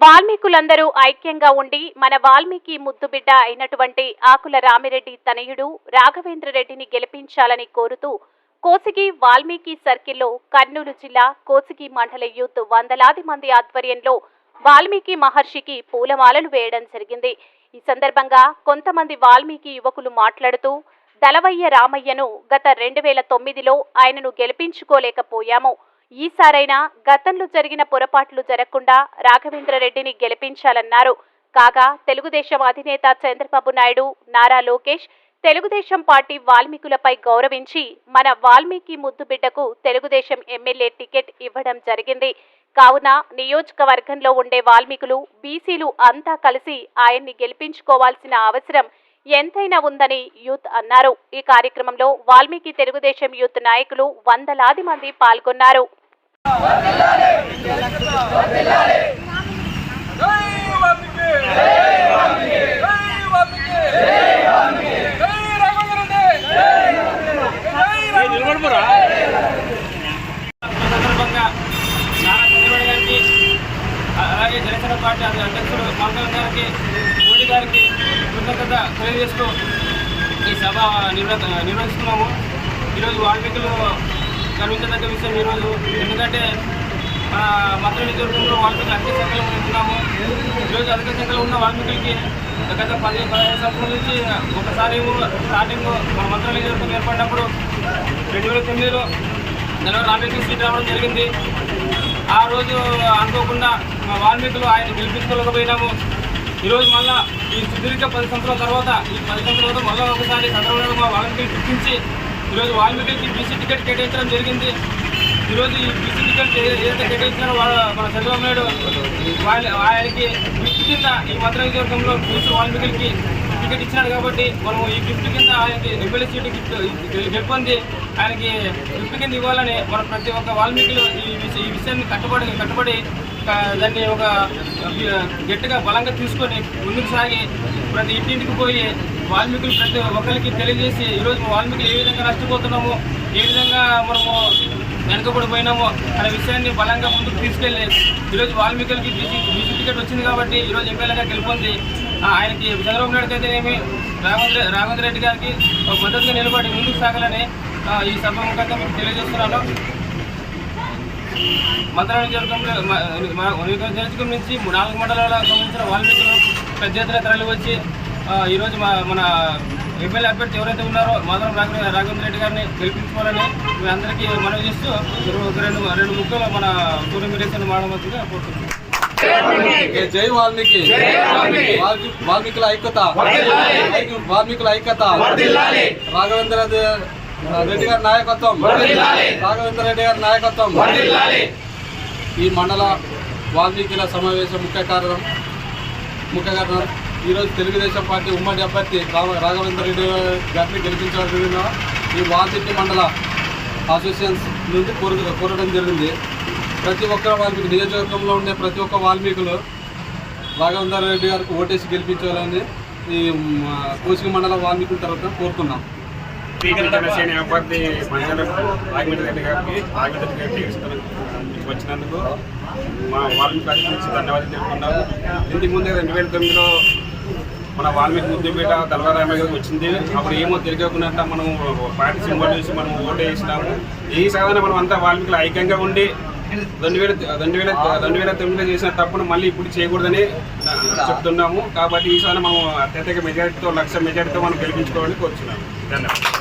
వాల్మీకులందరూ ఐక్యంగా ఉండి మన వాల్మీకి ముద్దుబిడ్డ అయినటువంటి ఆకుల రామిరెడ్డి తనయుడు రాఘవేంద్ర రెడ్డిని గెలిపించాలని కోరుతూ కోసిగి వాల్మీకి సర్కిల్లో కర్నూలు జిల్లా కోసిగి మండల యూత్ వందలాది మంది ఆధ్వర్యంలో వాల్మీకి మహర్షికి పూలమాలలు వేయడం జరిగింది. ఈ సందర్భంగా కొంతమంది వాల్మీకి యువకులు మాట్లాడుతూ దళవయ్య రామయ్యను గత రెండు వేల తొమ్మిదిలో ఆయనను గెలిపించుకోలేకపోయాము. ఈసారైనా గతంలో జరిగిన పొరపాట్లు జరగకుండా రాఘవేంద్ర రెడ్డిని గెలిపించాలన్నారు. కాగా తెలుగుదేశం అధినేత చంద్రబాబు నాయుడు నారా లోకేష్ తెలుగుదేశం పార్టీ వాల్మీకులపై గౌరవించి మన వాల్మీకి ముద్దు బిడ్డకు తెలుగుదేశం ఎమ్మెల్యే టికెట్ ఇవ్వడం జరిగింది. కావున నియోజకవర్గంలో ఉండే వాల్మీకులు బీసీలు అంతా కలిసి ఆయన్ని గెలిపించుకోవాల్సిన అవసరం ఎంతైనా ఉందని యూత్ అన్నారు. ఈ కార్యక్రమంలో వాల్మీకి తెలుగుదేశం యూత్ నాయకులు వందలాది మంది పాల్గొన్నారు. అలాగే జనసేన పార్టీ అధ్యక్షుడు పవన్ గారికి మోడీ గారికి కృతజ్ఞత తెలియజేస్తూ ఈ సభ నిర్వ నిర్వహిస్తున్నాము. ఈరోజు వాల్మీకులు గర్వించదగ్గ విషయం ఈరోజు. ఎందుకంటే మన మంత్రి నియోజకవర్గంలో వాల్మీకి అధిక సంఖ్యలో ఉన్నాము. ఈరోజు అధిక సంఖ్యలో ఉన్న వాల్మీకి గత పది పదిహేను సంవత్సరాల నుంచి ఒకసారి ఏమో స్టార్టింగ్ మన మంత్రి నియోజకవర్గం ఏర్పడినప్పుడు రెండు వేల తొమ్మిదిలో నెలవారు రామేశ్వర సీట్ రావడం జరిగింది. ఆ రోజు అనుకోకుండా మా వాల్మీకులు ఆయన గెలిపించుకోలేకపోయినాము. ఈరోజు మళ్ళా ఈ సుదీర్ఘ పది సంవత్సరాల తర్వాత ఈ పది సంవత్సరాల తర్వాత మళ్ళీ ఒకసారి చంద్రబాబు మా వాల్మీకులు గుర్తించి ఈరోజు వాల్మీకి బీసీ టికెట్ కేటాయించడం జరిగింది. ఈరోజు ఈ బీసీ టికెట్ ఏదైతే కేటాయించినారో వాళ్ళ మన చంద్రబాబు నాయుడు వాళ్ళ ఆయనకి గిఫ్ట్ కింద ఈ మద్రాజవర్గంలో నియోజకవర్గంలో బీసీ వాల్మీకులకి టికెట్ ఇచ్చినాడు కాబట్టి మనం ఈ గిఫ్ట్ కింద ఆయనకి ఎమ్మెల్యే సీటు గిఫ్ట్ గెలుపొంది ఆయనకి గిఫ్ట్ కింద ఇవ్వాలని మన ప్రతి ఒక్క వాల్మీకులు ఈ ఈ విషయాన్ని కట్టుబడి కట్టుబడి దాన్ని ఒక గట్టిగా బలంగా తీసుకొని ముందుకు సాగి ప్రతి ఇంటింటికి పోయి వాల్మీకులు ప్రతి ఒక్కరికి తెలియజేసి ఈరోజు వాల్మీకులు ఏ విధంగా నష్టపోతున్నామో ఏ విధంగా మనము వెనుకబడిపోయినామో అనే విషయాన్ని బలంగా ముందుకు తీసుకెళ్ళి ఈరోజు వాల్మీకులకి బీసీ టికెట్ వచ్చింది కాబట్టి ఈరోజు ఎమ్మెల్యేగా గెలుపొంది. ఆయనకి చంద్రబాబు నాయుడు అయితేనేమి రాఘవేంద్ర రాఘవేంద్ర రెడ్డి గారికి ఒక మద్దతుగా నిలబడి ముందుకు సాగాలని ఈ సభ ముఖంగా మీకు తెలియజేస్తున్నాను. మంత్రాల నియోజకవర్గంలో నియోజకవర్గం నుంచి నాలుగు మండలాలకు సంబంధించిన వాల్మీకులు పెద్ద ఎత్తున తరలి వచ్చి ఈరోజు మా మన ఎమ్మెల్యే అభ్యర్థి ఎవరైతే ఉన్నారో మాధవ రాఘవేంద్ర రెడ్డి గారిని గెలిపించుకోవాలని మీ అందరికీ మనవి చేస్తూ రెండు రెండు ముక్కలు మన సూర్యమిరేషన్ మాడవచ్చుగా కోరుతున్నాం. జై వాల్మీకి. వాల్మీకుల ఐక్యత. వాల్మీకుల ఐక్యత. రాఘవేంద్ర రెడ్డి గారి నాయకత్వం. రాఘవేంద్ర రెడ్డి గారి నాయకత్వం. ఈ మండల వాల్మీకుల సమావేశం ముఖ్య కారణం ముఖ్య కారణం ఈరోజు తెలుగుదేశం పార్టీ ఉమ్మడి అభ్యర్థి రాఘవేంద్ర రెడ్డి గారిని గెలిపించాల్సిన ఈ వాసిట్టి మండల అసోసియేషన్స్ నుండి కోరు కోరడం జరిగింది. ప్రతి ఒక్క వాల్మీకి నియోజకవర్గంలో ఉండే ప్రతి ఒక్క వాల్మీకులు రాఘవేంద్ర రెడ్డి గారికి ఓటేసి గెలిపించాలని ఈ కోసిక మండల వాల్మీకుల తరఫున కోరుతున్నాం. స్పీకర్ జనసేన అభ్యర్థి రాఘవేంద్ర రెడ్డి గారికి రాఘవేంద్ర రెడ్డి వచ్చినందుకు మా వాల్మీకి ధన్యవాదాలు తెలుపుకున్నాము ఇంటికి ముందే రెండు వేల తొమ్మిదిలో మన వాల్మీకి ముద్దుపేట దళరామ గారికి వచ్చింది. అప్పుడు ఏమో తెలియకుండా మనం పార్టీ సింబల్ చూసి మనం ఓటు వేసినాము ఈ సాధన మనం అంతా వాల్మీకి ఐక్యంగా ఉండి రెండు వేల రెండు వేల రెండు వేల తొమ్మిదిలో చేసిన తప్పును మళ్ళీ ఇప్పుడు చేయకూడదని చెప్తున్నాము. కాబట్టి ఈ మనం అత్యధిక మెజారిటీతో లక్ష మెజారిటీతో మనం గెలిపించుకోవడానికి వచ్చినాము. ధన్యవాదాలు.